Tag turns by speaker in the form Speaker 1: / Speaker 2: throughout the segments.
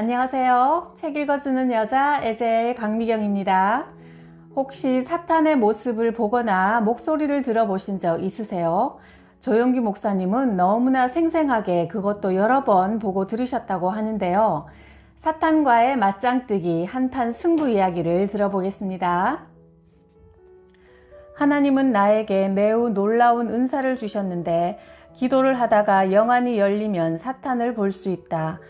Speaker 1: 안녕하세요. 책 읽어주는 여자 에젤 강미경입니다. 혹시 사탄의 모습을 보거나 목소리를 들어보신 적 있으세요? 조용기 목사님은 너무나 생생하게 그것도 여러 번 보고 들으셨다고 하는데요. 사탄과의 맞짱뜨기 한판 승부 이야기를 들어보겠습니다. 하나님은 나에게 매우 놀라운 은사를 주셨는데 기도를 하다가 영안이 열리면 사탄을 볼 수 있다.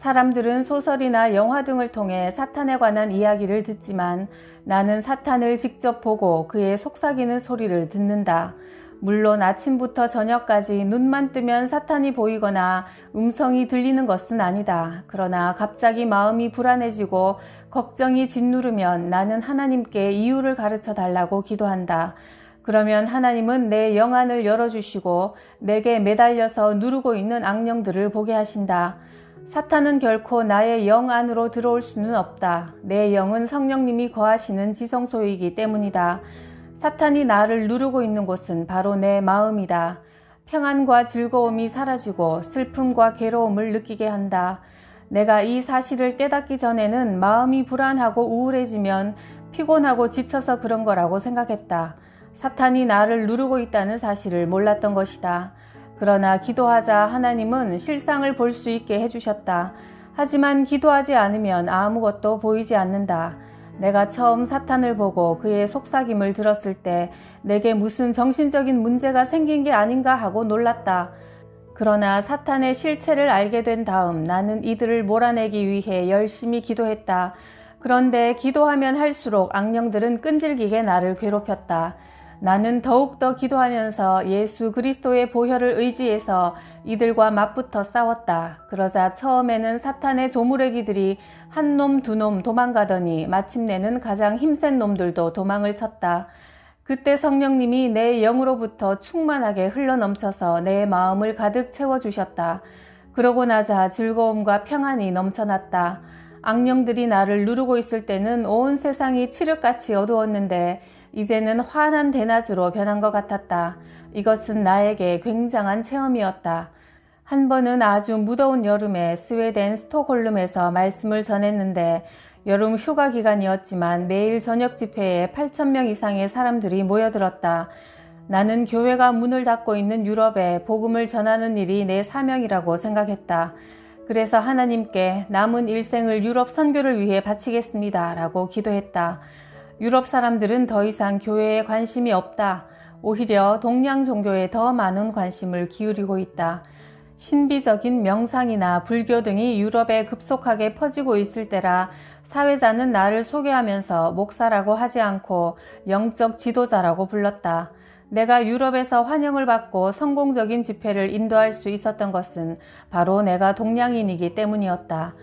Speaker 1: 사람들은 소설이나 영화 등을 통해 사탄에 관한 이야기를 듣지만 나는 사탄을 직접 보고 그의 속삭이는 소리를 듣는다. 물론 아침부터 저녁까지 눈만 뜨면 사탄이 보이거나 음성이 들리는 것은 아니다. 그러나 갑자기 마음이 불안해지고 걱정이 짓누르면 나는 하나님께 이유를 가르쳐 달라고 기도한다. 그러면 하나님은 내 영안을 열어주시고 내게 매달려서 누르고 있는 악령들을 보게 하신다. 사탄은 결코 나의 영 안으로 들어올 수는 없다. 내 영은 성령님이 거하시는 지성소이기 때문이다. 사탄이 나를 누르고 있는 곳은 바로 내 마음이다. 평안과 즐거움이 사라지고 슬픔과 괴로움을 느끼게 한다. 내가 이 사실을 깨닫기 전에는 마음이 불안하고 우울해지면 피곤하고 지쳐서 그런 거라고 생각했다. 사탄이 나를 누르고 있다는 사실을 몰랐던 것이다. 그러나 기도하자 하나님은 실상을 볼 수 있게 해주셨다. 하지만 기도하지 않으면 아무것도 보이지 않는다. 내가 처음 사탄을 보고 그의 속삭임을 들었을 때 내게 무슨 정신적인 문제가 생긴 게 아닌가 하고 놀랐다. 그러나 사탄의 실체를 알게 된 다음 나는 이들을 몰아내기 위해 열심히 기도했다. 그런데 기도하면 할수록 악령들은 끈질기게 나를 괴롭혔다. 나는 더욱더 기도하면서 예수 그리스도의 보혈을 의지해서 이들과 맞붙어 싸웠다. 그러자 처음에는 사탄의 조무래기들이 한 놈, 두 놈 도망가더니 마침내는 가장 힘센 놈들도 도망을 쳤다. 그때 성령님이 내 영으로부터 충만하게 흘러넘쳐서 내 마음을 가득 채워주셨다. 그러고 나자 즐거움과 평안이 넘쳐났다. 악령들이 나를 누르고 있을 때는 온 세상이 칠흑같이 어두웠는데 이제는 환한 대낮으로 변한 것 같았다. 이것은 나에게 굉장한 체험이었다. 한 번은 아주 무더운 여름에 스웨덴 스톡홀름에서 말씀을 전했는데 여름 휴가 기간이었지만 매일 저녁 집회에 8천명 이상의 사람들이 모여들었다. 나는 교회가 문을 닫고 있는 유럽에 복음을 전하는 일이 내 사명이라고 생각했다. 그래서 하나님께 남은 일생을 유럽 선교를 위해 바치겠습니다. 라고 기도했다. 유럽 사람들은 더 이상 교회에 관심이 없다. 오히려 동양 종교에 더 많은 관심을 기울이고 있다. 신비적인 명상이나 불교 등이 유럽에 급속하게 퍼지고 있을 때라 사회자는 나를 소개하면서 목사라고 하지 않고 영적 지도자라고 불렀다. 내가 유럽에서 환영을 받고 성공적인 집회를 인도할 수 있었던 것은 바로 내가 동양인이기 때문이었다.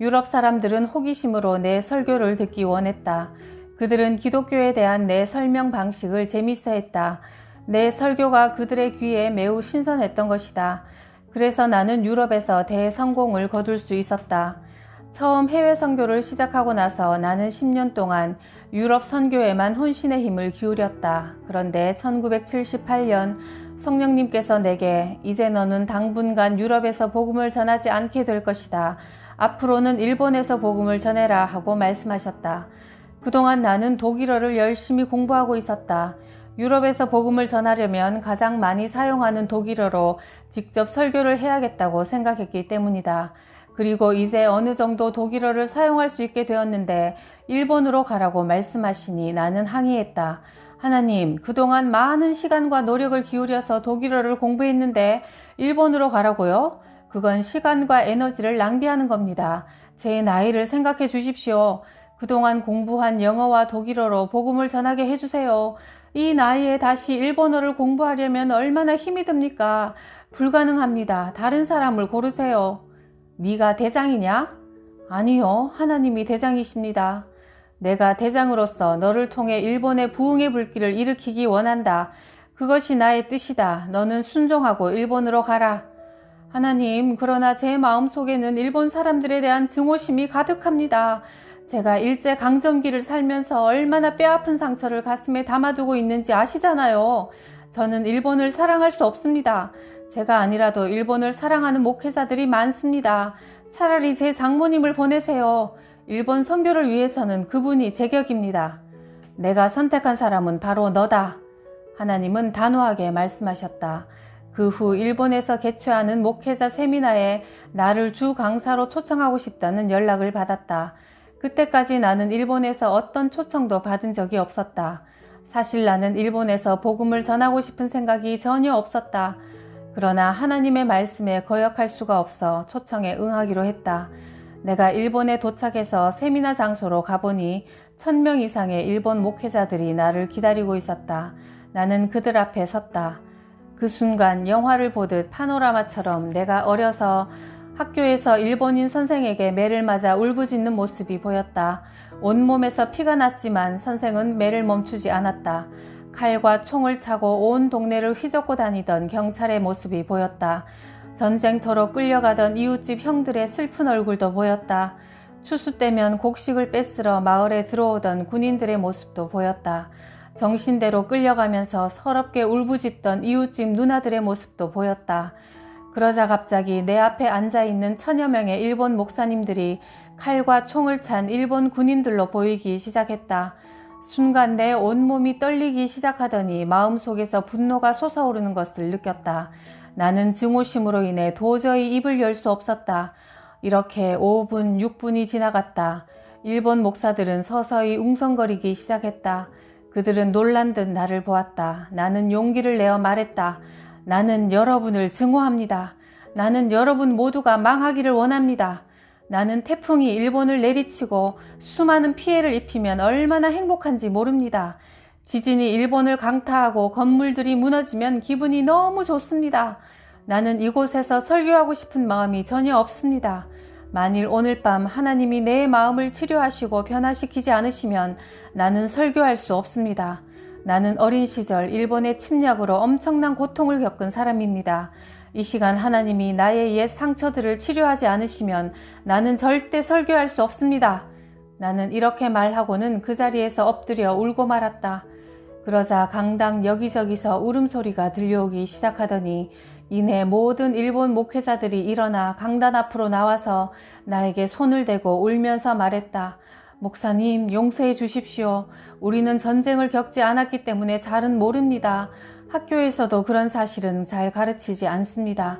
Speaker 1: 유럽 사람들은 호기심으로 내 설교를 듣기 원했다. 그들은 기독교에 대한 내 설명 방식을 재밌어 했다. 내 설교가 그들의 귀에 매우 신선했던 것이다. 그래서 나는 유럽에서 대성공을 거둘 수 있었다. 처음 해외 선교를 시작하고 나서 나는 10년 동안 유럽 선교에만 혼신의 힘을 기울였다. 그런데 1978년 성령님께서 내게 이제 너는 당분간 유럽에서 복음을 전하지 않게 될 것이다. 앞으로는 일본에서 복음을 전해라 하고 말씀하셨다. 그동안 나는 독일어를 열심히 공부하고 있었다. 유럽에서 복음을 전하려면 가장 많이 사용하는 독일어로 직접 설교를 해야겠다고 생각했기 때문이다. 그리고 이제 어느 정도 독일어를 사용할 수 있게 되었는데 일본으로 가라고 말씀하시니 나는 항의했다. 하나님, 그동안 많은 시간과 노력을 기울여서 독일어를 공부했는데 일본으로 가라고요? 그건 시간과 에너지를 낭비하는 겁니다. 제 나이를 생각해 주십시오. 그동안 공부한 영어와 독일어로 복음을 전하게 해주세요. 이 나이에 다시 일본어를 공부하려면 얼마나 힘이 듭니까? 불가능합니다. 다른 사람을 고르세요. 네가 대장이냐? 아니요. 하나님이 대장이십니다. 내가 대장으로서 너를 통해 일본의 부흥의 불길을 일으키기 원한다. 그것이 나의 뜻이다. 너는 순종하고 일본으로 가라. 하나님, 그러나 제 마음 속에는 일본 사람들에 대한 증오심이 가득합니다. 제가 일제 강점기를 살면서 얼마나 뼈아픈 상처를 가슴에 담아두고 있는지 아시잖아요. 저는 일본을 사랑할 수 없습니다. 제가 아니라도 일본을 사랑하는 목회자들이 많습니다. 차라리 제 장모님을 보내세요. 일본 선교를 위해서는 그분이 제격입니다. 내가 선택한 사람은 바로 너다. 하나님은 단호하게 말씀하셨다. 그 후 일본에서 개최하는 목회자 세미나에 나를 주 강사로 초청하고 싶다는 연락을 받았다. 그때까지 나는 일본에서 어떤 초청도 받은 적이 없었다. 사실 나는 일본에서 복음을 전하고 싶은 생각이 전혀 없었다. 그러나 하나님의 말씀에 거역할 수가 없어 초청에 응하기로 했다. 내가 일본에 도착해서 세미나 장소로 가보니 천 명 이상의 일본 목회자들이 나를 기다리고 있었다. 나는 그들 앞에 섰다. 그 순간 영화를 보듯 파노라마처럼 내가 어려서 학교에서 일본인 선생에게 매를 맞아 울부짖는 모습이 보였다. 온몸에서 피가 났지만 선생은 매를 멈추지 않았다. 칼과 총을 차고 온 동네를 휘젓고 다니던 경찰의 모습이 보였다. 전쟁터로 끌려가던 이웃집 형들의 슬픈 얼굴도 보였다. 추수 때면 곡식을 뺏으러 마을에 들어오던 군인들의 모습도 보였다. 정신대로 끌려가면서 서럽게 울부짖던 이웃집 누나들의 모습도 보였다. 그러자 갑자기 내 앞에 앉아 있는 천여 명의 일본 목사님들이 칼과 총을 찬 일본 군인들로 보이기 시작했다. 순간 내 온몸이 떨리기 시작하더니 마음속에서 분노가 솟아오르는 것을 느꼈다. 나는 증오심으로 인해 도저히 입을 열 수 없었다. 이렇게 5분, 6분이 지나갔다. 일본 목사들은 서서히 웅성거리기 시작했다. 그들은 놀란 듯 나를 보았다. 나는 용기를 내어 말했다. 나는 여러분을 증오합니다. 나는 여러분 모두가 망하기를 원합니다. 나는 태풍이 일본을 내리치고 수많은 피해를 입히면 얼마나 행복한지 모릅니다. 지진이 일본을 강타하고 건물들이 무너지면 기분이 너무 좋습니다. 나는 이곳에서 설교하고 싶은 마음이 전혀 없습니다. 만일 오늘 밤 하나님이 내 마음을 치료하시고 변화시키지 않으시면 나는 설교할 수 없습니다. 나는 어린 시절 일본의 침략으로 엄청난 고통을 겪은 사람입니다. 이 시간 하나님이 나의 옛 상처들을 치료하지 않으시면 나는 절대 설교할 수 없습니다. 나는 이렇게 말하고는 그 자리에서 엎드려 울고 말았다. 그러자 강당 여기저기서 울음소리가 들려오기 시작하더니 이내 모든 일본 목회자들이 일어나 강단 앞으로 나와서 나에게 손을 대고 울면서 말했다. 목사님, 용서해 주십시오. 우리는 전쟁을 겪지 않았기 때문에 잘은 모릅니다. 학교에서도 그런 사실은 잘 가르치지 않습니다.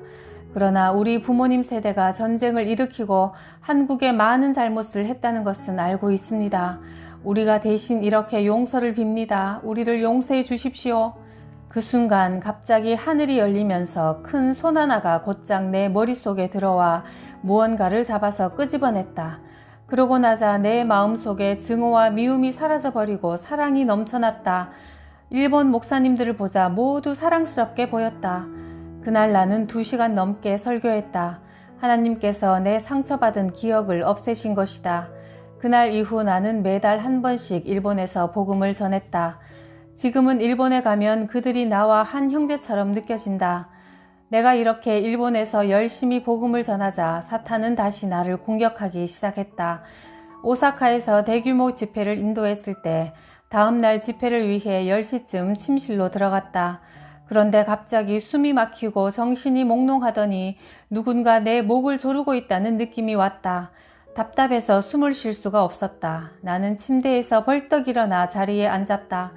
Speaker 1: 그러나 우리 부모님 세대가 전쟁을 일으키고 한국에 많은 잘못을 했다는 것은 알고 있습니다. 우리가 대신 이렇게 용서를 빕니다. 우리를 용서해 주십시오. 그 순간 갑자기 하늘이 열리면서 큰 손 하나가 곧장 내 머릿속에 들어와 무언가를 잡아서 끄집어냈다. 그러고 나자 내 마음속에 증오와 미움이 사라져 버리고 사랑이 넘쳐났다. 일본 목사님들을 보자 모두 사랑스럽게 보였다. 그날 나는 두 시간 넘게 설교했다. 하나님께서 내 상처받은 기억을 없애신 것이다. 그날 이후 나는 매달 한 번씩 일본에서 복음을 전했다. 지금은 일본에 가면 그들이 나와 한 형제처럼 느껴진다. 내가 이렇게 일본에서 열심히 복음을 전하자 사탄은 다시 나를 공격하기 시작했다. 오사카에서 대규모 집회를 인도했을 때 다음 날 집회를 위해 10시쯤 침실로 들어갔다. 그런데 갑자기 숨이 막히고 정신이 몽롱하더니 누군가 내 목을 조르고 있다는 느낌이 왔다. 답답해서 숨을 쉴 수가 없었다. 나는 침대에서 벌떡 일어나 자리에 앉았다.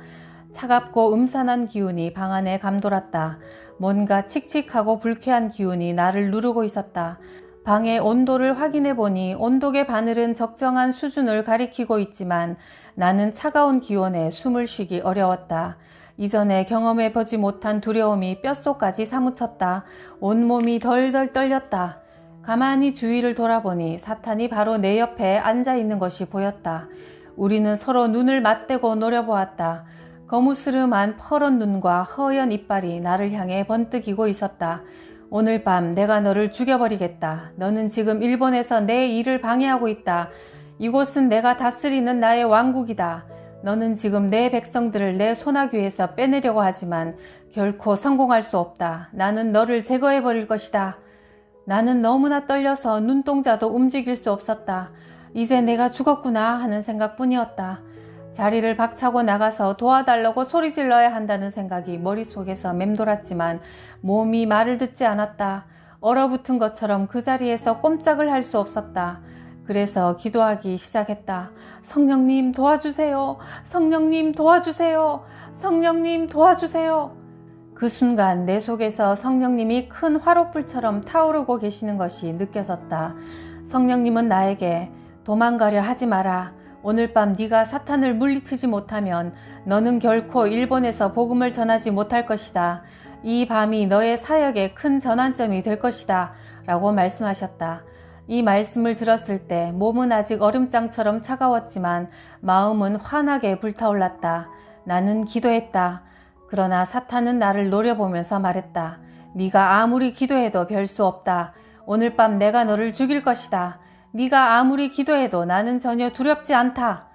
Speaker 1: 차갑고 음산한 기운이 방 안에 감돌았다. 뭔가 칙칙하고 불쾌한 기운이 나를 누르고 있었다. 방의 온도를 확인해 보니 온도계 바늘은 적정한 수준을 가리키고 있지만 나는 차가운 기온에 숨을 쉬기 어려웠다. 이전에 경험해 보지 못한 두려움이 뼛속까지 사무쳤다. 온몸이 덜덜 떨렸다. 가만히 주위를 돌아보니 사탄이 바로 내 옆에 앉아 있는 것이 보였다. 우리는 서로 눈을 맞대고 노려보았다. 거무스름한 퍼런 눈과 허연 이빨이 나를 향해 번뜩이고 있었다. 오늘 밤 내가 너를 죽여버리겠다. 너는 지금 일본에서 내 일을 방해하고 있다. 이곳은 내가 다스리는 나의 왕국이다. 너는 지금 내 백성들을 내 소나귀에서 빼내려고 하지만 결코 성공할 수 없다. 나는 너를 제거해버릴 것이다. 나는 너무나 떨려서 눈동자도 움직일 수 없었다. 이제 내가 죽었구나 하는 생각뿐이었다. 자리를 박차고 나가서 도와달라고 소리 질러야 한다는 생각이 머릿속에서 맴돌았지만 몸이 말을 듣지 않았다. 얼어붙은 것처럼 그 자리에서 꼼짝을 할 수 없었다. 그래서 기도하기 시작했다. 성령님 도와주세요. 성령님 도와주세요. 성령님 도와주세요. 그 순간 내 속에서 성령님이 큰 화롯불처럼 타오르고 계시는 것이 느껴졌다. 성령님은 나에게 도망가려 하지 마라. 오늘 밤 네가 사탄을 물리치지 못하면 너는 결코 일본에서 복음을 전하지 못할 것이다. 이 밤이 너의 사역의 큰 전환점이 될 것이다. 라고 말씀하셨다. 이 말씀을 들었을 때 몸은 아직 얼음장처럼 차가웠지만 마음은 환하게 불타올랐다. 나는 기도했다. 그러나 사탄은 나를 노려보면서 말했다. 네가 아무리 기도해도 별 수 없다. 오늘 밤 내가 너를 죽일 것이다. 네가 아무리 기도해도 나는 전혀 두렵지 않다.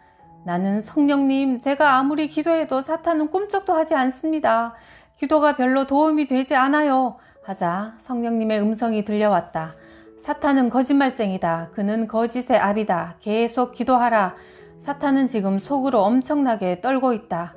Speaker 1: 나는 성령님, 제가 아무리 기도해도 사탄은 꿈쩍도 하지 않습니다. 기도가 별로 도움이 되지 않아요. 하자 성령님의 음성이 들려왔다. 사탄은 거짓말쟁이다. 그는 거짓의 압이다. 계속 기도하라. 사탄은 지금 속으로 엄청나게 떨고 있다.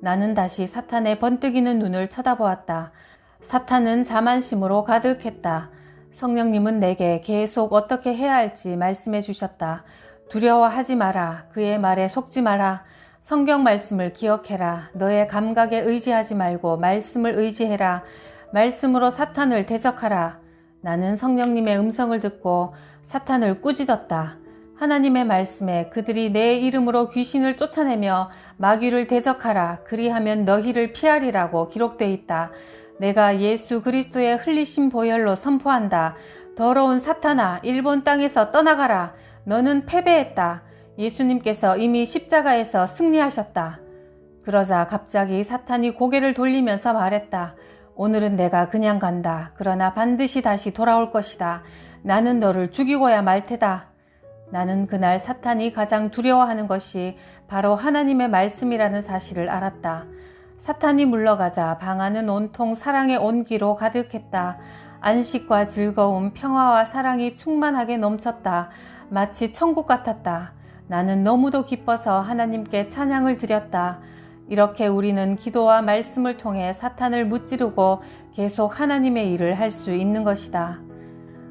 Speaker 1: 나는 다시 사탄의 번뜩이는 눈을 쳐다보았다. 사탄은 자만심으로 가득했다. 성령님은 내게 계속 어떻게 해야 할지 말씀해 주셨다. 두려워하지 마라. 그의 말에 속지 마라. 성경 말씀을 기억해라. 너의 감각에 의지하지 말고 말씀을 의지해라. 말씀으로 사탄을 대적하라. 나는 성령님의 음성을 듣고 사탄을 꾸짖었다. 하나님의 말씀에 그들이 내 이름으로 귀신을 쫓아내며 마귀를 대적하라. 그리하면 너희를 피하리라고 기록되어 있다. 내가 예수 그리스도의 흘리신 보혈로 선포한다. 더러운 사탄아, 일본 땅에서 떠나가라. 너는 패배했다. 예수님께서 이미 십자가에서 승리하셨다. 그러자 갑자기 사탄이 고개를 돌리면서 말했다. 오늘은 내가 그냥 간다. 그러나 반드시 다시 돌아올 것이다. 나는 너를 죽이고야 말 테다. 나는 그날 사탄이 가장 두려워하는 것이 바로 하나님의 말씀이라는 사실을 알았다. 사탄이 물러가자 방 안은 온통 사랑의 온기로 가득했다. 안식과 즐거움, 평화와 사랑이 충만하게 넘쳤다. 마치 천국 같았다. 나는 너무도 기뻐서 하나님께 찬양을 드렸다. 이렇게 우리는 기도와 말씀을 통해 사탄을 무찌르고 계속 하나님의 일을 할 수 있는 것이다.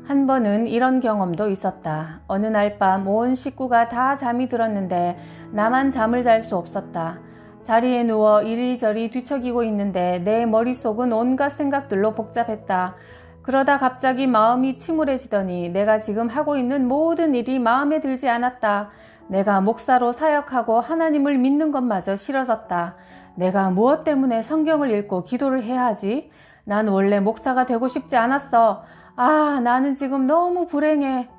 Speaker 1: 한 번은 이런 경험도 있었다. 어느 날 밤 온 식구가 다 잠이 들었는데 나만 잠을 잘 수 없었다. 자리에 누워 이리저리 뒤척이고 있는데 내 머릿속은 온갖 생각들로 복잡했다. 그러다 갑자기 마음이 침울해지더니 내가 지금 하고 있는 모든 일이 마음에 들지 않았다. 내가 목사로 사역하고 하나님을 믿는 것마저 싫어졌다. 내가 무엇 때문에 성경을 읽고 기도를 해야 하지? 난 원래 목사가 되고 싶지 않았어. 아, 나는 지금 너무 불행해.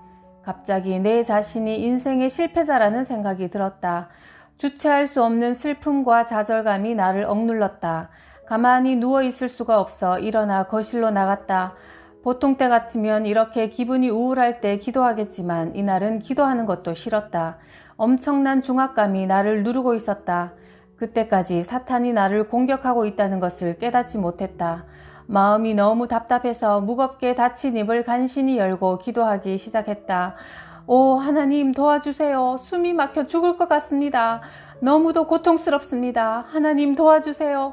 Speaker 1: 갑자기 내 자신이 인생의 실패자라는 생각이 들었다. 주체할 수 없는 슬픔과 좌절감이 나를 억눌렀다. 가만히 누워 있을 수가 없어 일어나 거실로 나갔다. 보통 때 같으면 이렇게 기분이 우울할 때 기도하겠지만 이날은 기도하는 것도 싫었다. 엄청난 중압감이 나를 누르고 있었다. 그때까지 사탄이 나를 공격하고 있다는 것을 깨닫지 못했다. 마음이 너무 답답해서 무겁게 닫힌 입을 간신히 열고 기도하기 시작했다. 오, 하나님 도와주세요. 숨이 막혀 죽을 것 같습니다. 너무도 고통스럽습니다. 하나님 도와주세요.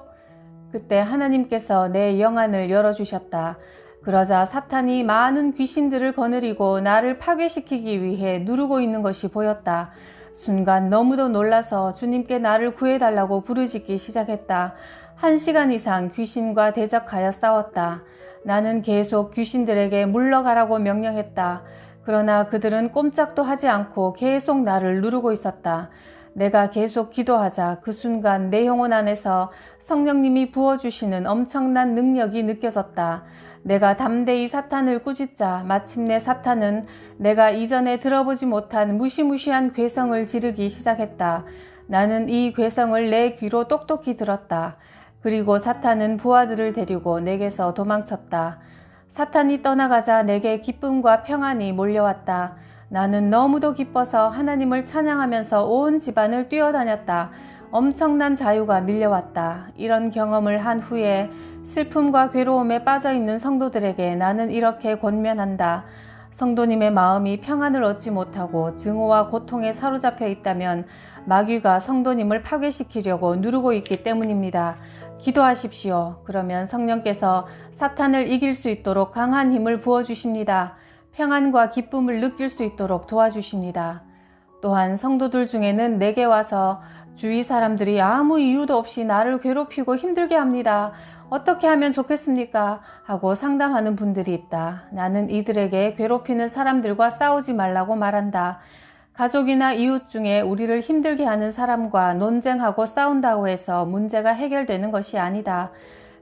Speaker 1: 그때 하나님께서 내 영안을 열어주셨다. 그러자 사탄이 많은 귀신들을 거느리고 나를 파괴시키기 위해 누르고 있는 것이 보였다. 순간 너무도 놀라서 주님께 나를 구해달라고 부르짖기 시작했다. 한 시간 이상 귀신과 대적하여 싸웠다. 나는 계속 귀신들에게 물러가라고 명령했다. 그러나 그들은 꼼짝도 하지 않고 계속 나를 누르고 있었다. 내가 계속 기도하자 그 순간 내 영혼 안에서 성령님이 부어주시는 엄청난 능력이 느껴졌다. 내가 담대히 사탄을 꾸짖자 마침내 사탄은 내가 이전에 들어보지 못한 무시무시한 괴성을 지르기 시작했다. 나는 이 괴성을 내 귀로 똑똑히 들었다. 그리고 사탄은 부하들을 데리고 내게서 도망쳤다. 사탄이 떠나가자 내게 기쁨과 평안이 몰려왔다. 나는 너무도 기뻐서 하나님을 찬양하면서 온 집안을 뛰어다녔다. 엄청난 자유가 밀려왔다. 이런 경험을 한 후에 슬픔과 괴로움에 빠져 있는 성도들에게 나는 이렇게 권면한다. 성도님의 마음이 평안을 얻지 못하고 증오와 고통에 사로잡혀 있다면 마귀가 성도님을 파괴시키려고 누르고 있기 때문입니다. 기도하십시오. 그러면 성령께서 사탄을 이길 수 있도록 강한 힘을 부어주십니다. 평안과 기쁨을 느낄 수 있도록 도와주십니다. 또한 성도들 중에는 내게 와서 주위 사람들이 아무 이유도 없이 나를 괴롭히고 힘들게 합니다. 어떻게 하면 좋겠습니까? 하고 상담하는 분들이 있다. 나는 이들에게 괴롭히는 사람들과 싸우지 말라고 말한다. 가족이나 이웃 중에 우리를 힘들게 하는 사람과 논쟁하고 싸운다고 해서 문제가 해결되는 것이 아니다.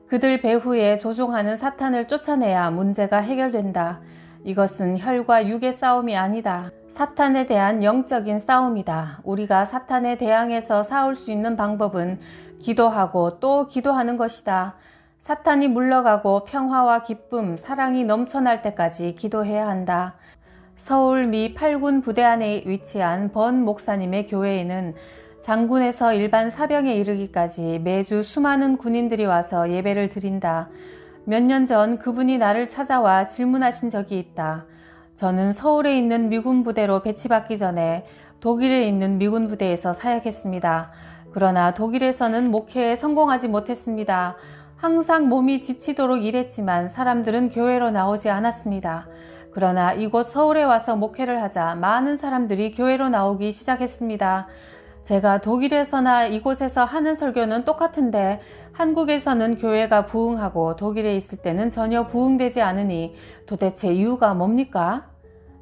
Speaker 1: 그들 배후에 조종하는 사탄을 쫓아내야 문제가 해결된다. 이것은 혈과 육의 싸움이 아니다. 사탄에 대한 영적인 싸움이다. 우리가 사탄에 대항해서 싸울 수 있는 방법은 기도하고 또 기도하는 것이다. 사탄이 물러가고 평화와 기쁨, 사랑이 넘쳐날 때까지 기도해야 한다. 서울 미 8군 부대 안에 위치한 번 목사님의 교회에는 장군에서 일반 사병에 이르기까지 매주 수많은 군인들이 와서 예배를 드린다. 몇 년 전 그분이 나를 찾아와 질문하신 적이 있다. 저는 서울에 있는 미군 부대로 배치받기 전에 독일에 있는 미군 부대에서 사역했습니다. 그러나 독일에서는 목회에 성공하지 못했습니다. 항상 몸이 지치도록 일했지만 사람들은 교회로 나오지 않았습니다. 그러나 이곳 서울에 와서 목회를 하자 많은 사람들이 교회로 나오기 시작했습니다. 제가 독일에서나 이곳에서 하는 설교는 똑같은데 한국에서는 교회가 부흥하고 독일에 있을 때는 전혀 부흥되지 않으니 도대체 이유가 뭡니까?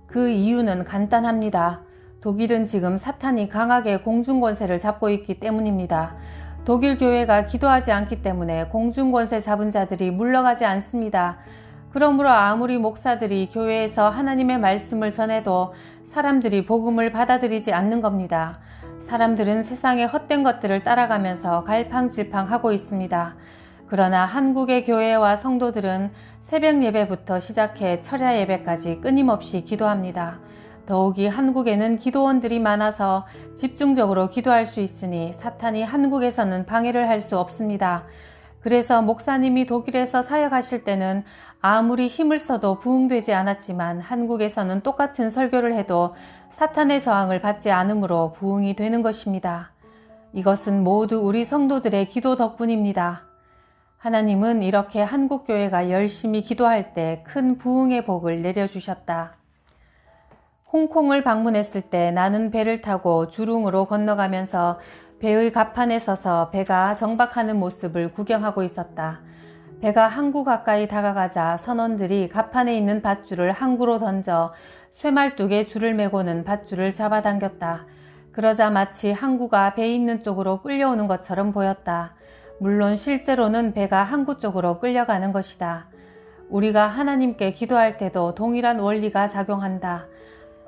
Speaker 1: 그 이유는 간단합니다. 독일은 지금 사탄이 강하게 공중권세를 잡고 있기 때문입니다. 독일 교회가 기도하지 않기 때문에 공중권세 잡은 자들이 물러가지 않습니다. 그러므로 아무리 목사들이 교회에서 하나님의 말씀을 전해도 사람들이 복음을 받아들이지 않는 겁니다. 사람들은 세상의 헛된 것들을 따라가면서 갈팡질팡하고 있습니다. 그러나 한국의 교회와 성도들은 새벽 예배부터 시작해 철야 예배까지 끊임없이 기도합니다. 더욱이 한국에는 기도원들이 많아서 집중적으로 기도할 수 있으니 사탄이 한국에서는 방해를 할 수 없습니다. 그래서 목사님이 독일에서 사역하실 때는 아무리 힘을 써도 부흥되지 않았지만 한국에서는 똑같은 설교를 해도 사탄의 저항을 받지 않으므로 부흥이 되는 것입니다. 이것은 모두 우리 성도들의 기도 덕분입니다. 하나님은 이렇게 한국교회가 열심히 기도할 때 큰 부흥의 복을 내려주셨다. 홍콩을 방문했을 때 나는 배를 타고 주릉으로 건너가면서 배의 갑판에 서서 배가 정박하는 모습을 구경하고 있었다. 배가 항구 가까이 다가가자 선원들이 갑판에 있는 밧줄을 항구로 던져 쇠말뚝에 줄을 메고는 밧줄을 잡아당겼다. 그러자 마치 항구가 배 있는 쪽으로 끌려오는 것처럼 보였다. 물론 실제로는 배가 항구 쪽으로 끌려가는 것이다. 우리가 하나님께 기도할 때도 동일한 원리가 작용한다.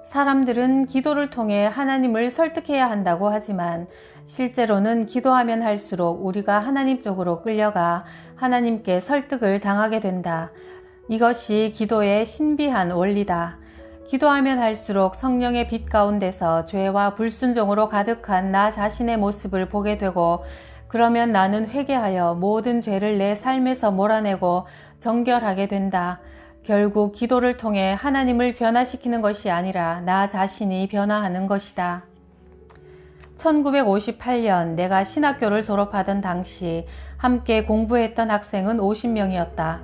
Speaker 1: 사람들은 기도를 통해 하나님을 설득해야 한다고 하지만 실제로는 기도하면 할수록 우리가 하나님 쪽으로 끌려가 하나님께 설득을 당하게 된다. 이것이 기도의 신비한 원리다. 기도하면 할수록 성령의 빛 가운데서 죄와 불순종으로 가득한 나 자신의 모습을 보게 되고 그러면 나는 회개하여 모든 죄를 내 삶에서 몰아내고 정결하게 된다. 결국 기도를 통해 하나님을 변화시키는 것이 아니라 나 자신이 변화하는 것이다. 1958년 내가 신학교를 졸업하던 당시 함께 공부했던 학생은 50명이었다.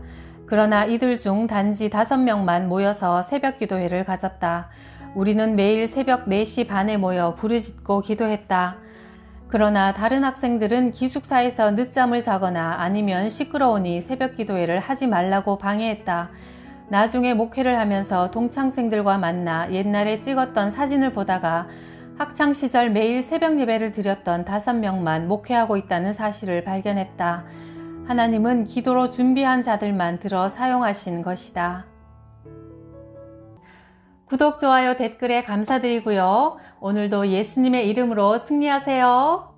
Speaker 1: 그러나 이들 중 단지 5명만 모여서 새벽 기도회를 가졌다. 우리는 매일 새벽 4시 반에 모여 부르짖고 기도했다. 그러나 다른 학생들은 기숙사에서 늦잠을 자거나 아니면 시끄러우니 새벽 기도회를 하지 말라고 방해했다. 나중에 목회를 하면서 동창생들과 만나 옛날에 찍었던 사진을 보다가 학창시절 매일 새벽 예배를 드렸던 다섯 명만 목회하고 있다는 사실을 발견했다. 하나님은 기도로 준비한 자들만 들어 사용하신 것이다. 구독, 좋아요, 댓글에 감사드리고요. 오늘도 예수님의 이름으로 승리하세요.